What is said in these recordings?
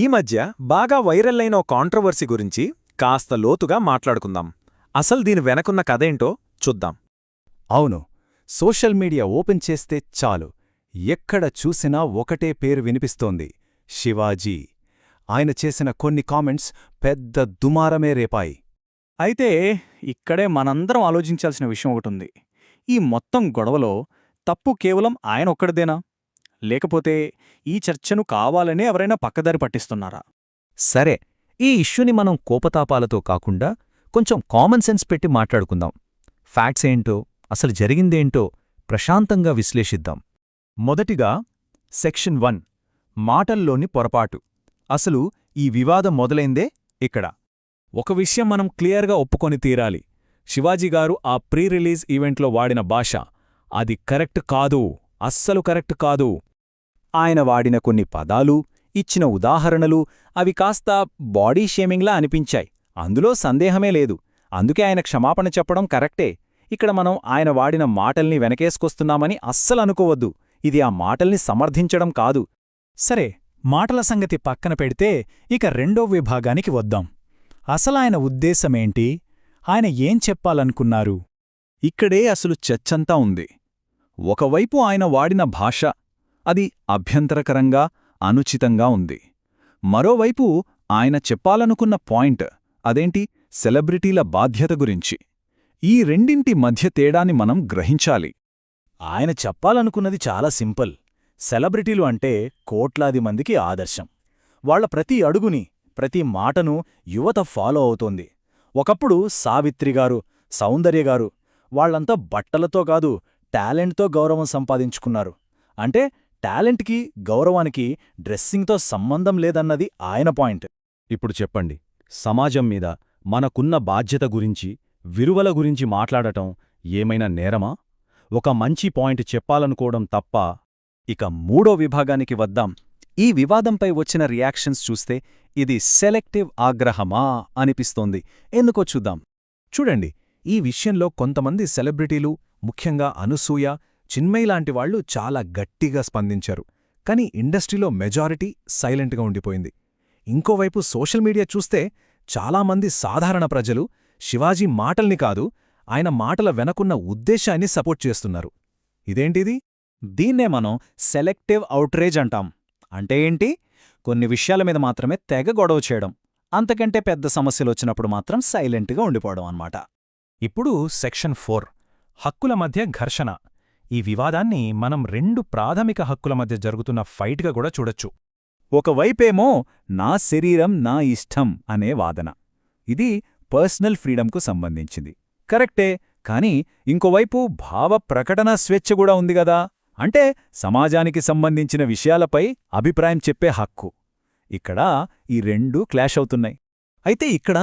ఈ మధ్య బాగా వైరల్ అయిన ఓ కాంట్రవర్సీ గురించి కాస్త లోతుగా మాట్లాడుకుందాం. అసలు దీని వెనకున్న కథేంటో చూద్దాం. అవును సోషల్ మీడియా ఓపెన్ చేస్తే చాలు. ఎక్కడ చూసినా ఒకటే పేరు వినిపిస్తోంది శివాజీ. ఆయన చేసిన కొన్ని కామెంట్స్ పెద్ద దుమారమే రేపాయి. అయితే ఇక్కడే మనందరం ఆలోచించాల్సిన విషయం ఒకటుంది ఈ మొత్తం గొడవలో తప్పు కేవలం ఆయన ఒక్కడిదేనా? లేకపోతే ఈ చర్చను కావాలనే ఎవరైనా పక్కదారి పట్టిస్తున్నారా? సరే ఈ ఇష్యూని మనం కోపతాపాలతో కాకుండా కొంచెం కామన్ సెన్స్ పెట్టి మాట్లాడుకుందాం. ఫ్యాక్ట్స్ ఏంటో అసలు జరిగిందేంటో ప్రశాంతంగా విశ్లేషిద్దాం. మొదటిగా సెక్షన్ వన్ మాటల్లోని పొరపాటు. అసలు ఈ వివాదం మొదలైందే ఇక్కడ? ఒక విషయం మనం క్లియర్గా ఒప్పుకొని తీరాలి. శివాజీ గారు ఆ ప్రీ రిలీజ్ ఈవెంట్లో వాడిన భాష. అది కరెక్ట్ కాదు. అస్సలు కరెక్ట్ కాదు. ఆయన వాడిన కొన్ని పదాలు ఇచ్చిన ఉదాహరణలు అవి కాస్త బాడీ షేమింగ్లా అనిపించాయి. అందులో సందేహమే లేదు. అందుకే ఆయన క్షమాపణ చెప్పడం కరెక్టే. ఇక్కడ మనం ఆయన వాడిన మాటల్ని వెనకేసుకొస్తున్నామని అస్సలు అనుకోవద్దు. ఇది ఆ మాటల్ని సమర్థించడం కాదు. సరే మాటల సంగతి పక్కన పెడితే ఇక రెండో విభాగానికి వద్దాం. అసలాయన ఉద్దేశమేంటి? ఆయన ఏం చెప్పాలనుకున్నారు? ఇక్కడే అసలు చచ్చంతా ఉంది. ఒకవైపు ఆయన వాడిన భాష అది అభ్యంతరకరంగా అనుచితంగా ఉంది. మరోవైపు ఆయన చెప్పాలనుకున్న పాయింట్ అదేంటి? సెలబ్రిటీల బాధ్యత గురించి. ఈ రెండింటి మధ్య తేడాని మనం గ్రహించాలి. ఆయన చెప్పాలనుకున్నది చాలా సింపుల్. సెలబ్రిటీలు అంటే కోట్లాది మందికి ఆదర్శం. వాళ్ళ ప్రతి అడుగుని ప్రతి మాటను యువత ఫాలో అవుతోంది. ఒకప్పుడు సావిత్రిగారు సౌందర్యగారు వాళ్ళంతా బట్టలతో కాదు టాలెంట్తో గౌరవం సంపాదించుకున్నారు. అంటే టాలెంట్కి గౌరవానికి డ్రెస్సింగ్తో సంబంధం లేదన్నది ఆయన పాయింట్. ఇప్పుడు చెప్పండి. సమాజం మీద మనకున్న బాధ్యత గురించి విరువల గురించి మాట్లాడటం ఏమైనా నేరమా? ఒక మంచి పాయింట్ చెప్పాలనుకోవడం తప్ప ఇక మూడో విభాగానికి వద్దాం. ఈ వివాదంపై వచ్చిన రియాక్షన్స్ చూస్తే ఇది సెలెక్టివ్ ఆగ్రహమా అనిపిస్తోంది. ఎందుకో చూద్దాం. చూడండి. ఈ విషయంలో కొంతమంది సెలబ్రిటీలు ముఖ్యంగా అనసూయ చిన్మయి లాంటి వాళ్ళు చాలా గట్టిగా స్పందించారు. కానీ ఇండస్ట్రీలో మెజారిటీ సైలెంట్గా ఉండిపోయింది. ఇంకోవైపు సోషల్ మీడియా చూస్తే చాలామంది సాధారణ ప్రజలు శివాజీ మాటల్ని కాదు ఆయన మాటల వెనకున్న ఉద్దేశాన్ని సపోర్ట్ చేస్తున్నారు. ఇదేంటిది? దీన్నే మనం సెలెక్టివ్ అవుట్రేజ్ అంటాం. అంటే ఏంటి? కొన్ని విషయాల మీద మాత్రమే తెగ గొడవ చేయడం. అంతకంటే పెద్ద సమస్యలు వచ్చినప్పుడు మాత్రం సైలెంట్గా ఉండిపోవడం అన్నమాట. ఇప్పుడు సెక్షన్ ఫోర్ హక్కుల మధ్య ఘర్షణ. ఈ వివాదాన్ని మనం రెండు ప్రాథమిక హక్కుల మధ్య జరుగుతున్న ఫైట్గా కూడా చూడొచ్చు. ఒకవైపేమో నా శరీరం నా ఇష్టం అనే వాదన. ఇది పర్సనల్ ఫ్రీడంకు సంబంధించింది. కరెక్టే కాని ఇంకోవైపు భావ ప్రకటన స్వేచ్ఛ కూడా ఉంది గదా అంటే సమాజానికి సంబంధించిన విషయాలపై అభిప్రాయం చెప్పే హక్కు. ఇక్కడ ఈ రెండూ క్లాష్ అవుతున్నాయి. అయితే ఇక్కడ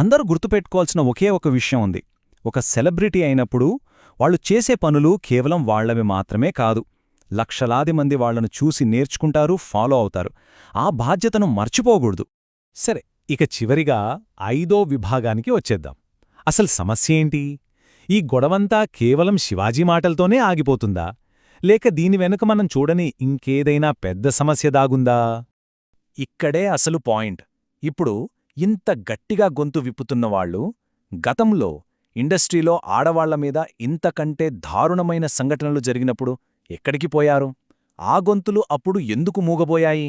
అందరూ గుర్తుపెట్టుకోవాల్సిన ఒకే ఒక విషయం ఉంది. ఒక సెలబ్రిటీ అయినప్పుడు వాళ్ళు చేసే పనులు కేవలం వాళ్ళవి మాత్రమే కాదు. లక్షలాది మంది వాళ్ళను చూసి నేర్చుకుంటారు ఫాలో అవుతారు. ఆ బాధ్యతను మర్చిపోకూడదు. సరే ఇక చివరిగా ఐదో విభాగానికి వచ్చేద్దాం. అసలు సమస్య ఏంటి? ఈ గొడవంతా కేవలం శివాజీ మాటలతోనే ఆగిపోతుందా? లేక దీని వెనుక మనం చూడని ఇంకేదైనా పెద్ద సమస్య దాగుందా? ఇక్కడే అసలు పాయింట్. ఇప్పుడు ఇంత గట్టిగా గొంతు విప్పుతున్నవాళ్ళు గతంలో ఇండస్ట్రీలో ఆడవాళ్ళ మీద ఇంతకంటే దారుణమైన సంఘటనలు జరిగినప్పుడు ఎక్కడికి పోయారు? ఆ గొంతులు అప్పుడు ఎందుకు మూగబోయాయి?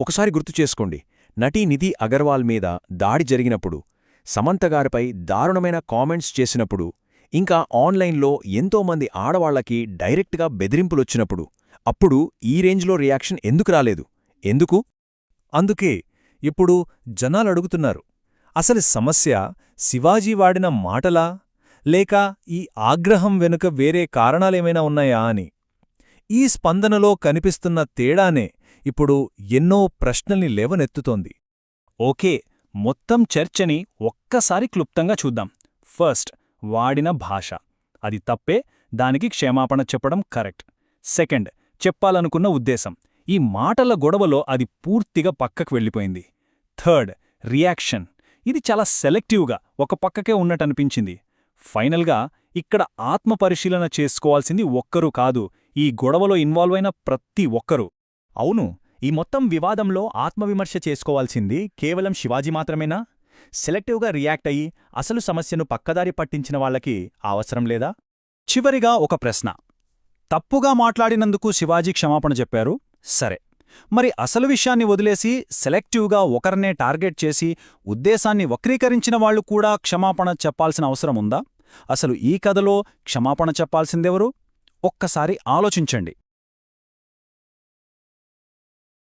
ఒకసారి గుర్తు చేసుకోండి. నటీ నిధి అగర్వాల్ మీద దాడి జరిగినప్పుడు సమంతగారిపై దారుణమైన కామెంట్స్ చేసినప్పుడు ఇంకా ఆన్లైన్లో ఎంతోమంది ఆడవాళ్ళకి డైరెక్ట్గా బెదిరింపులొచ్చినప్పుడు అప్పుడు ఈ రేంజ్లో రియాక్షన్ ఎందుకు రాలేదు? ఎందుకు? అందుకే ఇప్పుడు జనాలడుగుతున్నారు అసలు సమస్య శివాజీ వాడిన మాటలా? లేక ఈ ఆగ్రహం వెనుక వేరే కారణాలేమైనా ఉన్నాయా అని? ఈ స్పందనలో కనిపిస్తున్న తేడానే ఇప్పుడు ఎన్నో ప్రశ్నల్ని లేవనెత్తుతోంది. ఓకే మొత్తం చర్చని ఒక్కసారి క్లుప్తంగా చూద్దాం. ఫస్ట్ వాడిన భాష. అది తప్పే దానికి క్షమాపణ చెప్పడం కరెక్ట్. సెకండ్ చెప్పాలనుకున్న ఉద్దేశం. ఈ మాటల గొడవలో అది పూర్తిగా పక్కకు వెళ్ళిపోయింది. Third reaction. ఇది చాలా సెలెక్టివ్గా ఒక పక్కకే ఉన్నట్టనిపించింది. ఫైనల్గా ఇక్కడ ఆత్మపరిశీలన చేసుకోవాల్సింది ఒక్కరూ కాదు ఈ గొడవలో ఇన్వాల్వ్ అయిన ప్రతి ఒక్కరూ. అవును ఈ మొత్తం వివాదంలో ఆత్మవిమర్శ చేసుకోవాల్సింది కేవలం శివాజీ మాత్రమేనా? సెలెక్టివ్గా రియాక్ట్ అయ్యి అసలు సమస్యను పక్కదారి పట్టించిన వాళ్ళకి అవసరం లేదా? చివరిగా ఒక ప్రశ్న. తప్పుగా మాట్లాడినందుకు శివాజీ క్షమాపణ చెప్పారు? సరే. మరి అసలు విషయాన్ని వదిలేసి సెలెక్టివ్గా ఒకరినే టార్గెట్ చేసి ఉద్దేశాన్ని వక్రీకరించిన వాళ్ళు కూడా క్షమాపణ చెప్పాల్సిన అవసరం ఉందా? అసలు ఈ కథలో క్షమాపణ చెప్పాల్సిందెవరు? ఒక్కసారి ఆలోచించండి.